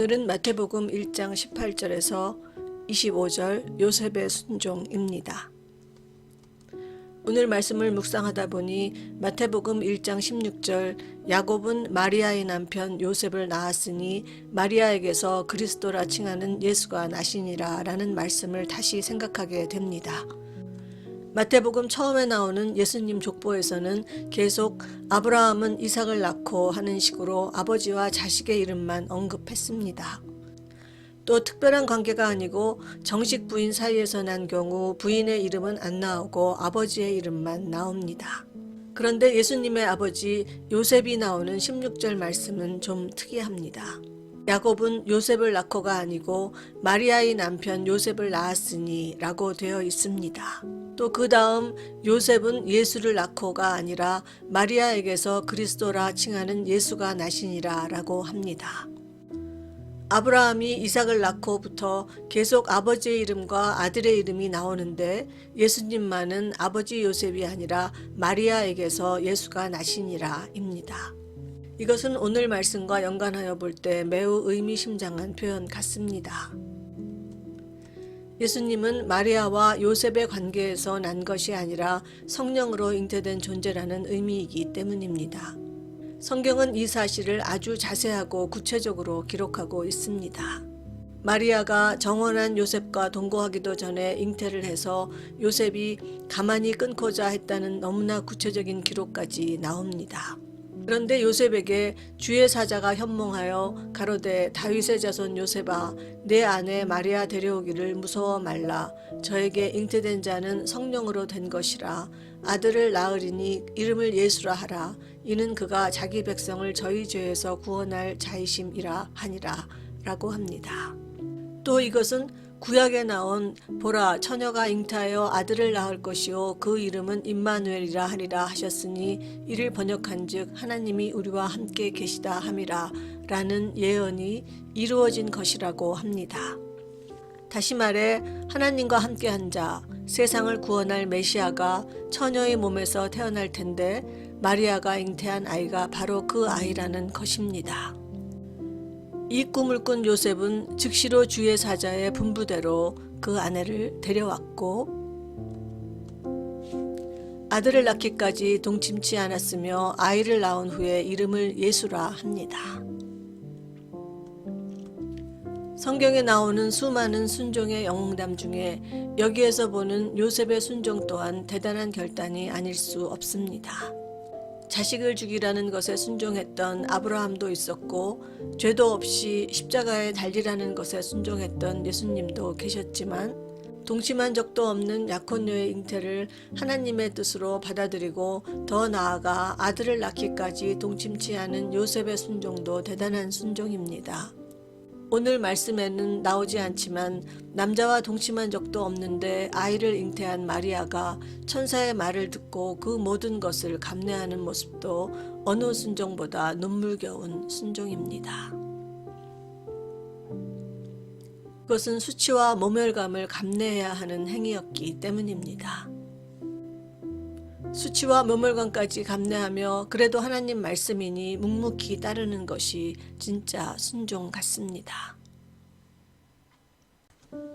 오늘은 마태복음 1장 18절에서 25절 요셉의 순종입니다. 오늘 말씀을 묵상하다 보니 마태복음 1장 16절 야곱은 마리아의 남편 요셉을 낳았으니 마리아에게서 그리스도라 칭하는 예수가 나시니라 라는 말씀을 다시 생각하게 됩니다. 마태복음 처음에 나오는 예수님 족보에서는 계속 아브라함은 이삭을 낳고 하는 식으로 아버지와 자식의 이름만 언급했습니다. 또 특별한 관계가 아니고 정식 부인 사이에서 난 경우 부인의 이름은 안 나오고 아버지의 이름만 나옵니다. 그런데 예수님의 아버지 요셉이 나오는 16절 말씀은 좀 특이합니다. 야곱은 요셉을 낳고가 아니고 마리아의 남편 요셉을 낳았으니 라고 되어 있습니다. 또 그 다음 요셉은 예수를 낳고가 아니라 마리아에게서 그리스도라 칭하는 예수가 나시니라 라고 합니다. 아브라함이 이삭을 낳고부터 계속 아버지의 이름과 아들의 이름이 나오는데 예수님만은 아버지 요셉이 아니라 마리아에게서 예수가 나시니라입니다. 이것은 오늘 말씀과 연관하여 볼 때 매우 의미심장한 표현 같습니다. 예수님은 마리아와 요셉의 관계에서 난 것이 아니라 성령으로 잉태된 존재라는 의미이기 때문입니다. 성경은 이 사실을 아주 자세하고 구체적으로 기록하고 있습니다. 마리아가 정원한 요셉과 동거하기도 전에 잉태를 해서 요셉이 가만히 끊고자 했다는 너무나 구체적인 기록까지 나옵니다. 그런데 요셉에게 주의 사자가 현몽하여 가로되 다윗의 자손 요셉아 내 아내 마리아 데려오기를 무서워 말라. 저에게 잉태된 자는 성령으로 된 것이라. 아들을 낳으리니 이름을 예수라 하라. 이는 그가 자기 백성을 저희 죄에서 구원할 자이심이라 하니라. 라고 합니다. 또 이것은 구약에 나온 보라 처녀가 잉타하여 아들을 낳을 것이요 그 이름은 임마누엘이라 하리라 하셨으니 이를 번역한즉 하나님이 우리와 함께 계시다 함이라 라는 예언이 이루어진 것이라고 합니다. 다시 말해 하나님과 함께한 자 세상을 구원할 메시아가 처녀의 몸에서 태어날 텐데 마리아가 잉태한 아이가 바로 그 아이라는 것입니다. 이 꿈을 꾼 요셉은 즉시로 주의 사자의 분부대로 그 아내를 데려왔고 아들을 낳기까지 동침치 않았으며 아이를 낳은 후에 이름을 예수라 합니다. 성경에 나오는 수많은 순종의 영웅담 중에 여기에서 보는 요셉의 순종 또한 대단한 결단이 아닐 수 없습니다. 자식을 죽이라는 것에 순종했던 아브라함도 있었고 죄도 없이 십자가에 달리라는 것에 순종했던 예수님도 계셨지만 동침한 적도 없는 약혼녀의 잉태를 하나님의 뜻으로 받아들이고 더 나아가 아들을 낳기까지 동침치 않은 요셉의 순종도 대단한 순종입니다. 오늘 말씀에는 나오지 않지만 남자와 동침한 적도 없는데 아이를 잉태한 마리아가 천사의 말을 듣고 그 모든 것을 감내하는 모습도 어느 순종보다 눈물겨운 순종입니다. 그것은 수치와 모멸감을 감내해야 하는 행위였기 때문입니다. 수치와 모멸감까지 감내하며 그래도 하나님 말씀이니 묵묵히 따르는 것이 진짜 순종 같습니다.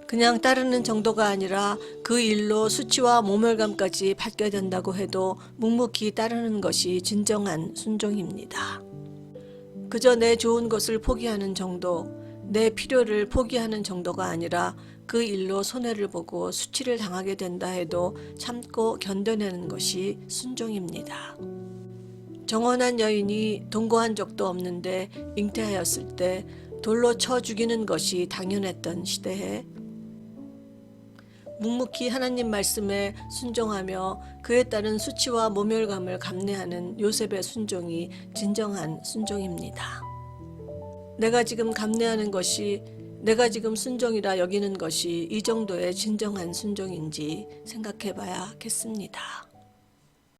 그냥 따르는 정도가 아니라 그 일로 수치와 모멸감까지 받게 된다고 해도 묵묵히 따르는 것이 진정한 순종입니다. 그저 내 좋은 것을 포기하는 정도, 내 필요를 포기하는 정도가 아니라 그 일로 손해를 보고 수치를 당하게 된다 해도 참고 견뎌내는 것이 순종입니다. 정원한 여인이 동거한 적도 없는데 잉태하였을 때 돌로 쳐 죽이는 것이 당연했던 시대에 묵묵히 하나님 말씀에 순종하며 그에 따른 수치와 모멸감을 감내하는 요셉의 순종이 진정한 순종입니다. 내가 지금 감내하는 것이 내가 지금 순종이라 여기는 것이 이 정도의 진정한 순종인지 생각해 봐야겠습니다.